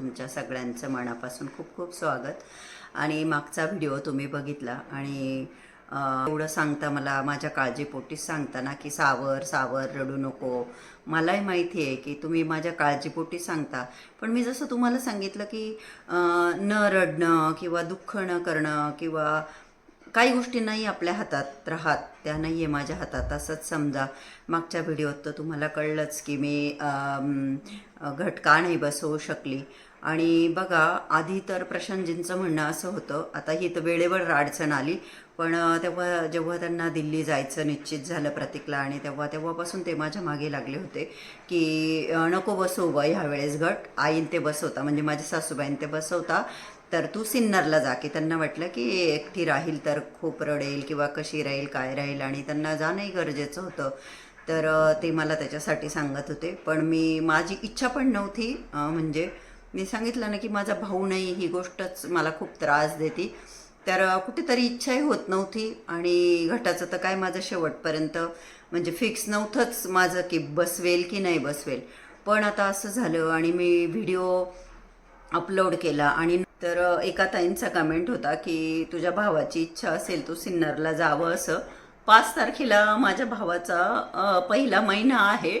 तुमच्या सगळ्यांचं मनापासून खूप खूप स्वागत. आणि मागचा व्हिडिओ तुम्ही बघितला आणि एवढं सांगता मला माझ्या काळजीपोटीच सांगता ना की सावर सावर रडू नको. मलाही माहिती आहे की तुम्ही माझ्या काळजीपोटी सांगता. पण मी जसं तुम्हाला सांगितलं की न रडणं किंवा दुःख न करणं किंवा काही गोष्टी नाही आपल्या हातात राहत त्या नाही आहे माझ्या हातात असंच समजा मागच्या व्हिडिओत तर तुम्हाला कळलंच की मी घटका घट का नाही बसवू शकली. आणि बघा आधी तर प्रशांतजींचं म्हणणं असं होतं आता ही तर वेळेवर अडचण आली. पण तेव्हा जेव्हा त्यांना दिल्ली जायचं निश्चित झालं प्रतीकला आणि तेव्हा तेव्हापासून ते माझ्या मागे लागले होते की नको बसवू बा ह्यावेळेस घट. आईन ते बसवता म्हणजे माझ्या सासूबाईन ते बसवता. तर तू सिन्नरला जा की त्यांना वाटलं की एकटी राहील तर खूप रडेल किंवा कशी राहील काय राहील आणि त्यांना जाणंही गरजेचं होतं. तर ते मला त्याच्यासाठी सांगत होते. पण मी माझी इच्छा पण नव्हती म्हणजे मी सांगितलं ना की माझा भाऊ नाही ही गोष्टच मला खूप त्रास देते. तर कुठेतरी इच्छाही होत नव्हती आणि घटाचं तर काय माझं शेवटपर्यंत म्हणजे फिक्स नव्हतंच माझं की बसवेल की नाही बसवेल. पण आता असं झालं आणि मी व्हिडिओ अपलोड केला आणि तर एका ताईंचा कमेंट होता की तुझ्या भावाची इच्छा असेल तू सिन्नरला जावं असं. पाच तारखेला माझ्या भावाचा पहिला महिना आहे.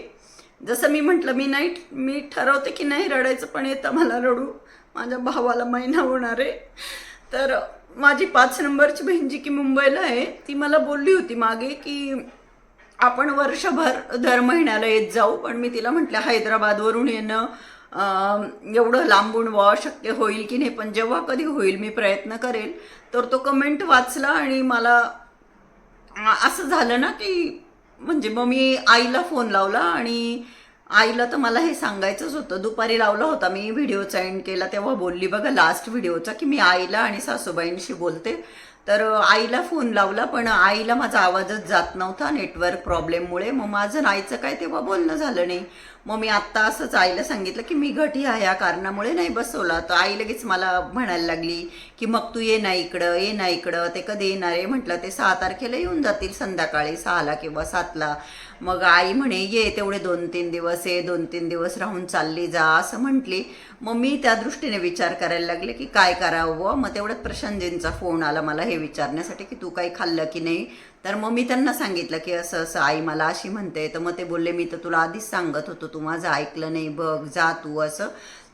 जसं मी म्हटलं मी नाही मी ठरवते की नाही रडायचं पण येतं मला रडू. माझ्या भावाला महिना होणार आहे. तर माझी पाच नंबरची बहीण जी की मुंबईला आहे ती मला बोलली होती मागे की आपण वर्षभर दर महिन्याला येत जाऊ पण मी तिला म्हटलं हैदराबादवरून येणं एवढं लांबून व्हावं शक्य होईल की नाही? पण जेव्हा कधी होईल मी प्रयत्न करेल. तर तो कमेंट वाचला आणि मला असं झालं ना की म्हणजे मग मी आईला फोन लावला आणि आईला तर मला हे सांगायचंच होतं. दुपारी लावला होता मी व्हिडिओचा एंड केला तेव्हा बोलली बघा लास्ट व्हिडिओचा की मी आईला आणि सासूबाईंशी बोलते. तर आईला फोन लावला पण आईला माझा आवाजच जात नव्हता नेटवर्क प्रॉब्लेममुळे. मग माझं आणि आईचं काय तेव्हा बोलणं झालं नाही. मग मी आत्ता असंच आईला सांगितलं की मी घटी ह्या ह्या कारणामुळे नाही बसवला. तर आई लगेच मला म्हणायला लागली की मग तू ये ना इकडं ये ना इकडं ते कधी येणार आहे? म्हटलं ते सहा तारखेला येऊन जातील संध्याकाळी सहाला किंवा सातला. मग आई म्हणे ये तेवढे दोन तीन दिवस ये दोन तीन दिवस राहून चालली जा असं म्हटली. मग मी त्या दृष्टीने विचार करायला लागले की काय करावं? मग तेवढ्यात प्रशांतजींचा फोन आला मला हे विचारण्यासाठी की तू काही खाल्लं की नाही? तर मग मी त्यांना सांगितलं की असं असं आई मला अशी म्हणते. तर मग ते बोलले मी तर तुला आधीच सांगत होतो तू माझं ऐकलं नाही बघ जा तू असं.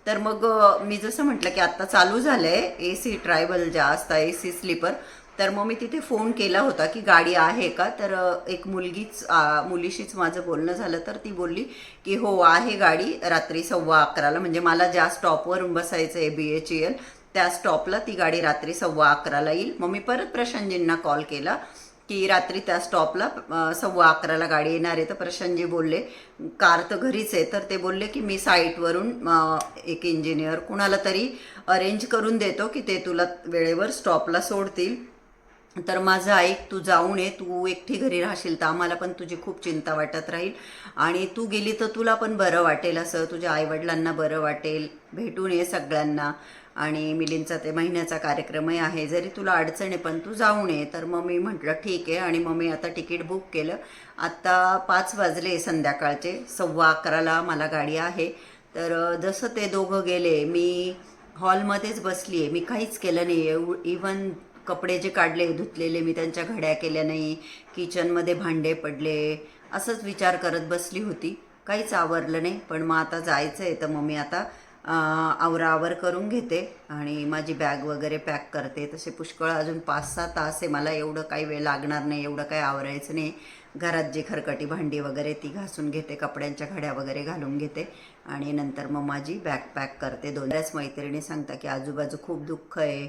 तर मग मी जसं म्हटलं की आत्ता चालू झालं आहे ए सी ट्रायबल ज्या असता ए सी स्लीपर. तर मग मी तिथे फोन केला होता की गाडी आहे का? तर एक मुलगीच मुलीशीच माझं बोलणं झालं. तर ती बोलली की हो आहे गाडी रात्री सव्वा अकराला. म्हणजे मला ज्या स्टॉपवर बसायचं आहे बी एच एल त्या स्टॉपला ती गाडी रात्री सव्वा अकराला येईल. मग मी परत प्रशांतजींना कॉल केला. की रात्री त्या स्टॉपला सव्वा अकराला गाडी येणार आहे. तर प्रशांतजी बोलले कार तर घरीच आहे. तर ते बोलले की मी साईटवरून एक इंजिनियर कुणाला तरी अरेंज करून देतो की ते तुला वेळेवर स्टॉपला सोडतील. तर माझं ऐक तू जाऊन ये तू एकटी घरी राहशील तर आम्हाला पण तुझी खूप चिंता वाटत राहील. आणि तू गेली तर तुला पण बरं वाटेल असं तुझ्या आईवडिलांना बरं वाटेल. भेटून ये सगळ्यांना. आणि मिलींचा ते महिन्याचा कार्यक्रमही आहे. जरी तुला अडचण आहे पण तू जाऊन ये. तर मग मी म्हटलं ठीक आहे. आणि मग मी आता तिकीट बुक केलं. आत्ता पाच वाजले संध्याकाळचे. सव्वा अकराला मला गाडी आहे. तर जसं ते दोघं गेले मी हॉलमध्येच बसली आहे मी काहीच केलं नाही आहे इवन कपडे जे काढले धुतलेले मी त्यांच्या घड्या केल्या नाही किचनमध्ये भांडे पडले असंच विचार करत बसली होती. काहीच आवरलं नाही पण मग आता जायचं आहे तर मग मी आता आवरावर आवराआवर करून घेते आणि माझी बॅग वगैरे पॅक करते. तसे पुष्कळ अजून पाच सहा तास आहे मला एवढं काही वेळ लागणार नाही एवढं काही आवरायचं नाही. घरात जी खरकटी भांडी वगैरे ती घासून घेते कपड्यांच्या घड्या वगैरे घालून घेते आणि नंतर मग माझी बॅग पॅक करते. दोन मैत्रिणी सांगता की आजूबाजू खूप दुःख आहे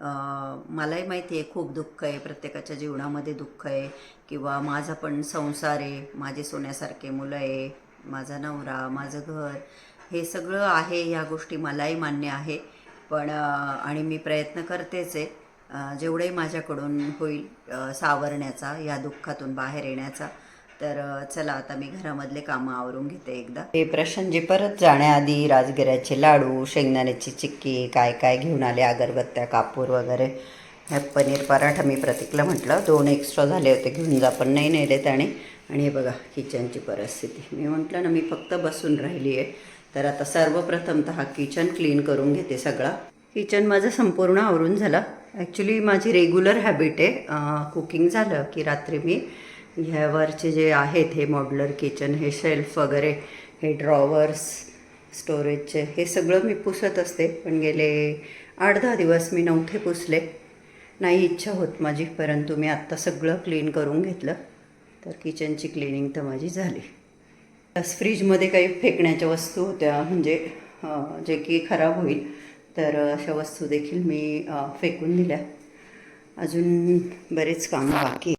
मलाही माहिती आहे खूप दुःख आहे प्रत्येकाच्या जीवनामध्ये दुःख आहे किंवा माझा पण संसार आहे माझे सोन्यासारखे मुलं आहे माझा नवरा माझं घर हे सगळं आहे ह्या गोष्टी मलाही मान्य आहे. पण आणि मी प्रयत्न करतेच आहे जेवढंही माझ्याकडून होईल सावरण्याचा या दुःखातून बाहेर येण्याचा. तर चला आता मी घरामधले कामं आवरून घेते एकदा. हे प्रशांतजी परत जाण्याआधी राजगिऱ्याचे लाडू शेंगदाण्याची चिक्की काय काय घेऊन आले अगरबत्त्या कापूर वगैरे ह्या पनीर पराठा मी प्रतीकला म्हटलं. दोन एक्स्ट्रा झाले होते घेऊन जा पण नाही नेले त्याने. आणि हे बघा किचनची परिस्थिती. मी म्हटलं ना मी फक्त बसून राहिली आहे तर आता सर्वप्रथम तर हा किचन क्लीन करून घेते सगळा. किचन माझं संपूर्ण आवरून झालं. ॲक्च्युली माझी रेग्युलर हॅबिट आहे कुकिंग झालं की रात्री मी ह्यावरचे जे आहेत हे मॉड्युलर किचन हे शेल्फ वगैरे हे ड्रॉवर्स स्टोरेजचे हे सगळं मी पुसत असते. पण गेले आठ दहा दिवस मी नव्हते पुसले. नाही इच्छा होत माझी परंतु मी आत्ता सगळं क्लीन करून घेतलं. तर किचनची क्लिनिंग तर माझी झाली. प्लस फ्रीजमध्ये काही फेकण्याच्या वस्तू होत्या म्हणजे जे की खराब होईल तर अशा वस्तू देखील मी फेकून दिल्या. अजून बरेच कामं बाकी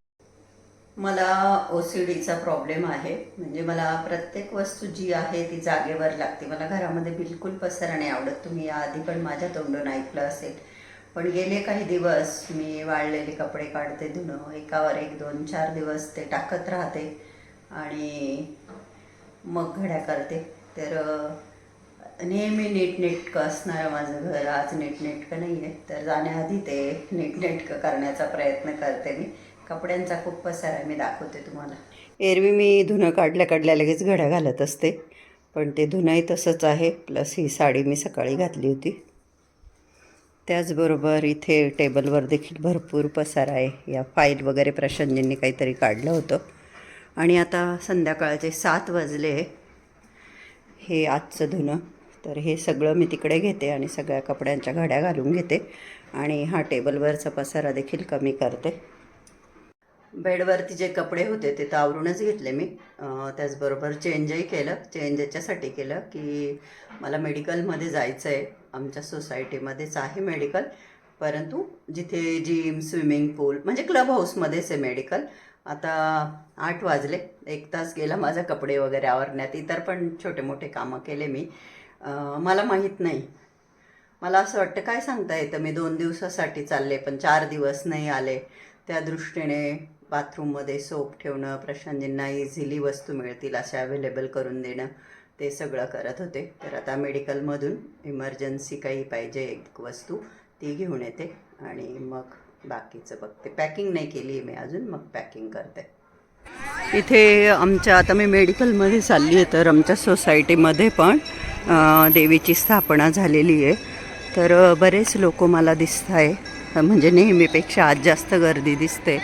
मला ओ सी डीचा प्रॉब्लेम आहे. म्हणजे मला प्रत्येक वस्तू जी आहे ती जागेवर लागते. मला घरामध्ये बिलकुल पसरणे नाही आवडत. तुम्ही आधी पण माझ्या तोंडून ऐकलं असेल. पण गेले काही दिवस मी वाळलेले कपडे काढते धुणं. एकावर एक दोन चार दिवस ते टाकत राहते. आणि मग घड्या करते. तर नेहमी नीटनेटकं असणारं माझं घर आज नीटनेटकं नाही आहे तर जाण्याआधी ते नीटनेटकं करण्याचा प्रयत्न करते मी. कपड्यांचा खूप पसार आहे मी दाखवते तुम्हाला. एरवी मी धुणं काढल्या काढल्या लगेच घड्या घालत असते. पण ते धुणंही तसंच आहे प्लस ही साडी मी सकाळी घातली होती. त्याचबरोबर इथे टेबलवर देखील भरपूर पसार आहे. या फाईल वगैरे प्रशांतजींनी काहीतरी काढलं होतं. आणि आता संध्याकाळचे सात वाजले हे आजचं धुणं. तर हे सगळं मी तिकडे घेते आणि सगळ्या कपड्यांच्या घड्या घालून घेते. आणि हा टेबलवरचा पसारा देखील कमी करते. बेडवरती जे कपडे होते ते तर आवरूनच घेतले मी. त्याचबरोबर चेंजही केलं. चेंज याच्यासाठी केलं की मला मेडिकलमध्ये जायचं आहे आमच्या सोसायटीमध्येच आहे मेडिकल. परंतु जिथे जिम स्विमिंग पूल म्हणजे क्लब हाऊसमध्येच आहे मेडिकल. आता आठ वाजले. एक तास गेला माझा कपडे वगैरे आवरण्यात. इतर पण छोटे मोठे कामं केले मी. मला माहीत नाही. मला असं वाटतं काय सांगता येतं? मी दोन दिवसासाठी चालले पण चार दिवस नाही आले. त्या दृष्टीने बाथरूममध्ये सोप ठेवणं प्रशांतजींना इझिली वस्तू मिळतील अशा अवेलेबल करून देणं ते सगळं करत होते. तर आता मेडिकलमधून इमर्जन्सी काही पाहिजे एक वस्तू ती घेऊन येते. आणि मग बाकीचं बघते. पॅकिंग नाही केली आहे मी अजून मग पॅकिंग करते. इथे आमच्या आता मी मेडिकलमध्ये चालली आहे तर आमच्या सोसायटीमध्ये पण देवीची स्थापना झालेली आहे. तर बरेच लोक मला दिसत आहे म्हणजे नेहमीपेक्षा आज जास्त गर्दी दिसते.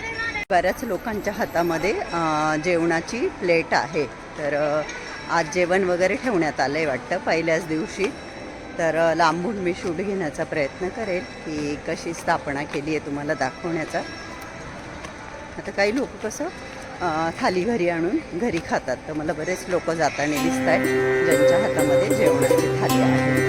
बऱ्याच लोकांच्या हातामध्ये जेवणाची प्लेट आहे. तर आज जेवण वगैरे ठेवण्यात आलं आहे वाटतं पहिल्याच दिवशी. तर लांबून मी शूट घेण्याचा प्रयत्न करेल की कशी स्थापना केली आहे तुम्हाला दाखवण्याचा. आता काही लोक कसं थाली घरी आणून घरी खातात. तर मला बरेच लोक जाताना दिसत आहेत ज्यांच्या हातामध्ये जेवणाची थाली आहे.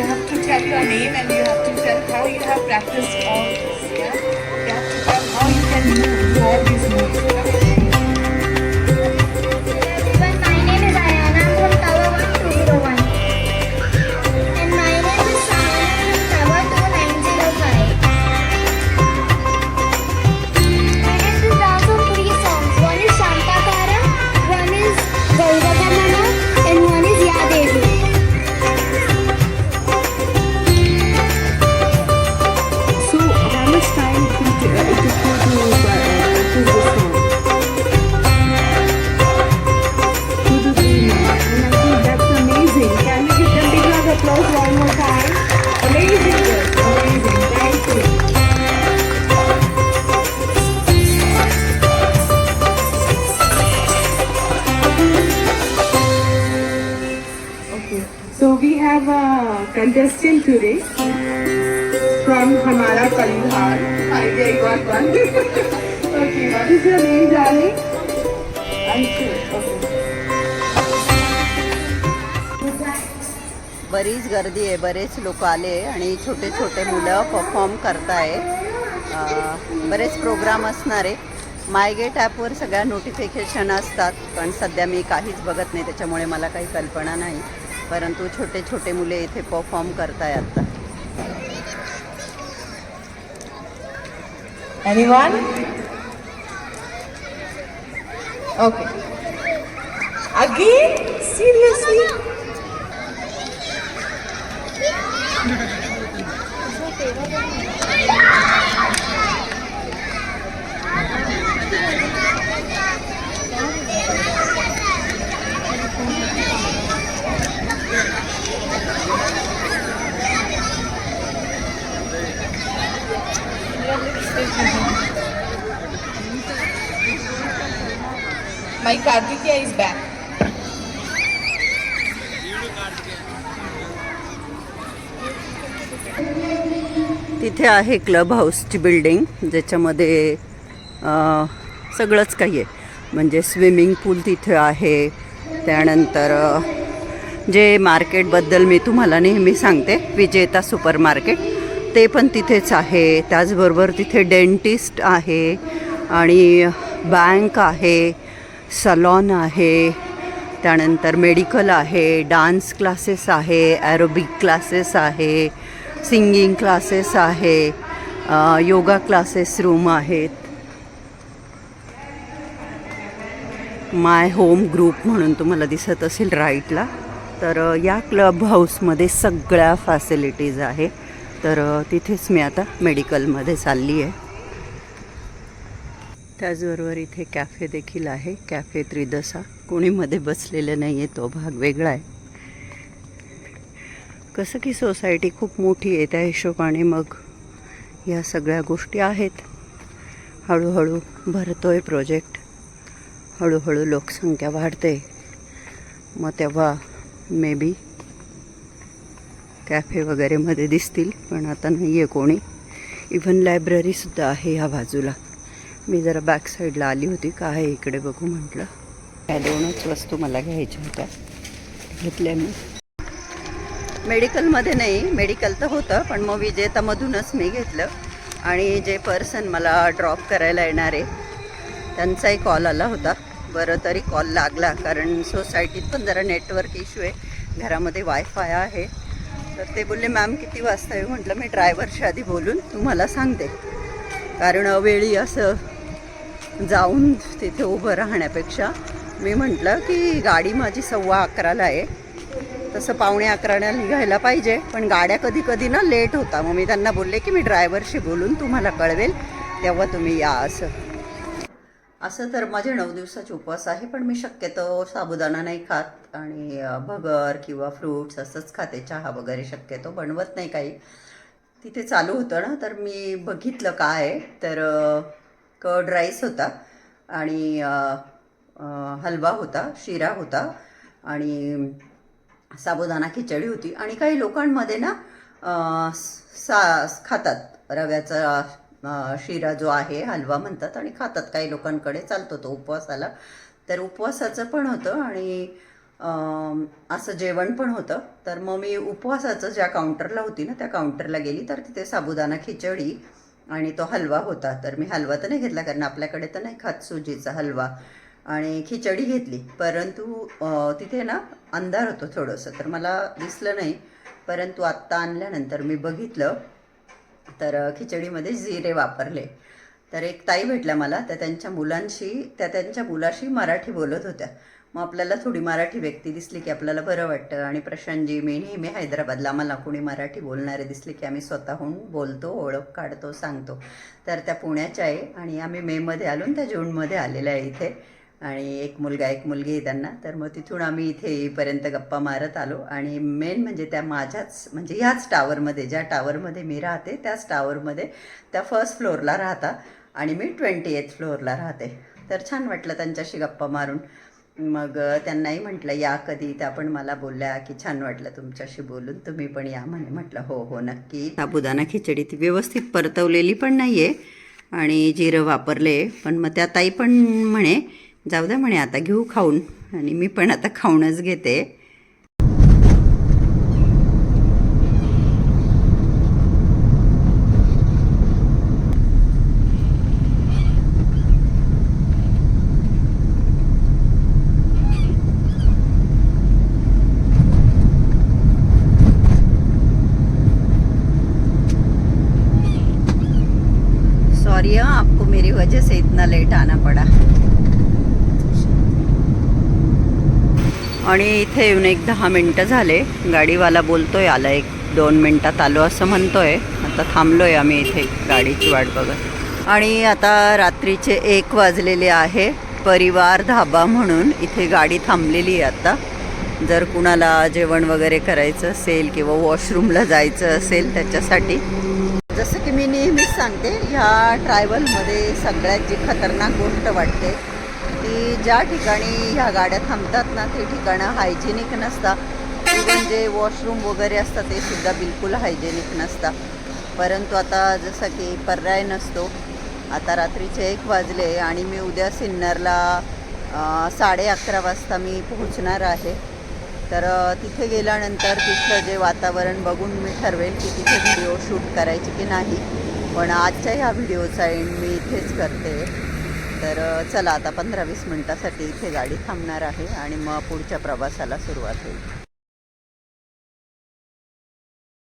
You have to tell your name and you have to tell how you have practiced all this. Yeah. You have to tell how you can move, all these moves. बरीच गर्दी आहे बरेच लोक आले आणि छोटे छोटे मुलं परफॉर्म करताय. बरेच प्रोग्राम असणार आहे. माय गेट ॲपवर सगळ्या नोटिफिकेशन असतात पण सध्या मी काहीच बघत नाही त्याच्यामुळे मला काही कल्पना नाही. परंतु छोटे छोटे मुले इथे परफॉर्म करताय आत्ता Anyone? Okay. Again? Seriously? My Kartikeya is back. तिथे आहे क्लब हाऊसची बिल्डिंग ज्याच्यामध्ये सगळंच काही आहे. म्हणजे स्विमिंग पूल तिथे आहे. त्यानंतर जे मार्केटबद्दल मी तुम्हाला नेहमी सांगते विजेता सुपर मार्केट ते पण तिथेच आहे. त्याचबरोबर तिथे डेंटिस्ट आहे आणि बँक आहे. सलॉन आहे त्यानंतर मेडिकल आहे डान्स क्लासेस आहे ॲरोबिक क्लासेस आहे सिंगिंग क्लासेस आहे योगा क्लासेस रूम आहेत. माय होम ग्रुप म्हणून तुम्हाला दिसत असेल राईटला तर या क्लब हाऊसमध्ये सगळ्या फॅसिलिटीज आहे. तर तिथेच मी आता मेडिकलमध्ये चालली आहे. त्याचबरोबर इथे कॅफे देखील आहे. कॅफे त्रिदसा कोणी मध्ये बसलेलं नाही आहे तो भाग वेगळा आहे. कसं की सोसायटी खूप मोठी आहे त्या हिशोबाने मग या सगळ्या गोष्टी आहेत. हळूहळू भरतोय प्रोजेक्ट. हळूहळू लोकसंख्या वाढते. मग तेव्हा मे बी कॅफे वगैरेमध्ये दिसतील पण आता नाही आहे कोणी इव्हन लायब्ररीसुद्धा आहे ह्या बाजूला. मी जरा बॅक साईडला आली होती. का आहे इकडे बघू म्हटलं. या दोनच वस्तू मला घ्यायच्या होत्या. घेतल्या मी. मेडिकलमध्ये नाही. मेडिकल तर होतं पण मग विजेतामधूनच मी घेतलं. आणि जे पर्सन मला ड्रॉप करायला येणार आहे त्यांचाही कॉल आला होता. बरं तरी कॉल लागला कारण सोसायटीत पण जरा नेटवर्क इश्यू आहे. घरामध्ये वायफाय आहे. तर ते बोलले मॅम किती वाजता येऊ? म्हटलं मी ड्रायव्हरशी आधी बोलून तुम्हाला सांगते. कारण अवेळी असं जाऊन तिथे उभं राहण्यापेक्षा मी म्हटलं की गाडी माझी सव्वा अकराला आहे. तसं पावणे अकराला निघायला पाहिजे. पण गाड्या कधी कधी ना लेट होता मग मी त्यांना बोलले की मी ड्रायव्हरशी बोलून तुम्हाला कळवेल तेव्हा तुम्ही या असं. असं तर माझे नऊ दिवसाचे उपवास आहे पण मी शक्यतो साबुदाणा नाही खात आणि भगर किंवा फ्रूट्स असंच खाते. चहा वगैरे शक्यतो बनवत नाही काही. तिथे चालू होतं ना तर मी बघितलं काय आहे, तर कर्ड राईस होता आणि हलवा होता शिरा होता आणि साबुदाणा खिचडी होती आणि काही लोकांमध्ये ना सा खातात. रव्याचा शिरा जो आहे हलवा म्हणतात आणि खातात. काही लोकांकडे चालतो तो उपवासाला. तर उपवासाचं पण होतं आणि असं जेवण पण होतं. तर मग मी उपवासाचं ज्या काउंटरला होती ना त्या काउंटरला गेली. तर तिथे साबुदाणा खिचडी आणि तो हलवा होता. तर मी हलवा तर नाही घेतला कारण आपल्याकडे तर नाही खात सुजीचा हलवा. आणि खिचडी घेतली. परंतु तिथे ना अंधार होतो थोडंसं. तर मला दिसलं नाही. परंतु आत्ता आणल्यानंतर मी बघितलं. तर खिचडीमध्ये जिरे वापरले. तर एक ताई भेटल्या मला. त्या त्यांच्या मुलांशी त्या त्यांच्या मुलाशी मराठी बोलत होत्या. मग आपल्याला थोडी मराठी व्यक्ती दिसली की आपल्याला बरं वाटतं. आणि प्रशांतजी मी नेहमी हैदराबादला आम्हाला कोणी मराठी बोलणारे दिसले की आम्ही स्वतःहून बोलतो ओळख काढतो सांगतो. तर त्या पुण्याच्या आहे आणि आम्ही मेमध्ये आलो त्या जूनमध्ये आलेल्या आहे इथे. आणि एक मुलगा एक मुलगी आहे त्यांना. तर मग तिथून आम्ही इथे येईपर्यंत गप्पा मारत आलो. आणि मेन म्हणजे त्या माझ्याच म्हणजे ह्याच टावरमध्ये ज्या टावरमध्ये मी राहते त्याच टावरमध्ये त्या फर्स्ट फ्लोअरला राहता. आणि मी ट्वेंटी एथ फ्लोअरला राहते. तर छान वाटलं त्यांच्याशी गप्पा मारून. मग त्यांनाही म्हटलं या कधी त्या पण मला बोलल्या की छान वाटलं तुमच्याशी बोलून तुम्ही पण या. म्हणे म्हटलं हो हो नक्की. साबुदाना खिचडी ती व्यवस्थित परतवलेली पण नाही आहे आणि जिरं वापरले पण मग त्या ताई पण म्हणे जाऊ द्या म्हणे आता घेऊ खाऊन आणि मी पण आता खाऊनच घेते. आणि इथे येऊन एक दहा मिनटं झाले. गाडीवाला बोलतोय आला एक दोन मिनटात आलो असं म्हणतोय. आता थांबलोय आम्ही इथे गाडीची वाट बघत. आणि आता रात्रीचे एक वाजलेले आहे. परिवार धाबा म्हणून इथे गाडी थांबलेली आहे आता. जर कुणाला जेवण वगैरे करायचं असेल किंवा वॉशरूमला जायचं असेल त्याच्यासाठी. जसं की मी नेहमीच सांगते ह्या ट्रायव्हलमध्ये सगळ्यात जी खतरनाक गोष्ट वाटते की ज्या ठिकाणी ह्या गाड्या थांबतात ना ते ठिकाणं हायजेनिक नसतात इवन जे वॉशरूम वगैरे असतात ते सुद्धा बिलकुल हायजेनिक नसतात परंतु आता जसं की पर्याय नसतो. आता रात्रीचे एक वाजले आणि मी उद्या सिन्नरला साडे अकरा वाजता मी पोहोचणार आहे. तर तिथे गेल्यानंतर तिथलं जे वातावरण बघून मी ठरवेल की तिथे व्हिडिओ शूट करायची की नाही. पण आजच्या ह्या व्हिडिओचा एंड मी इथेच करते. तर चला आता पंधरा वीस मिनटासाठी इथे गाडी थांबणार आहे आणि मग पुढच्या प्रवासाला सुरुवात होईल.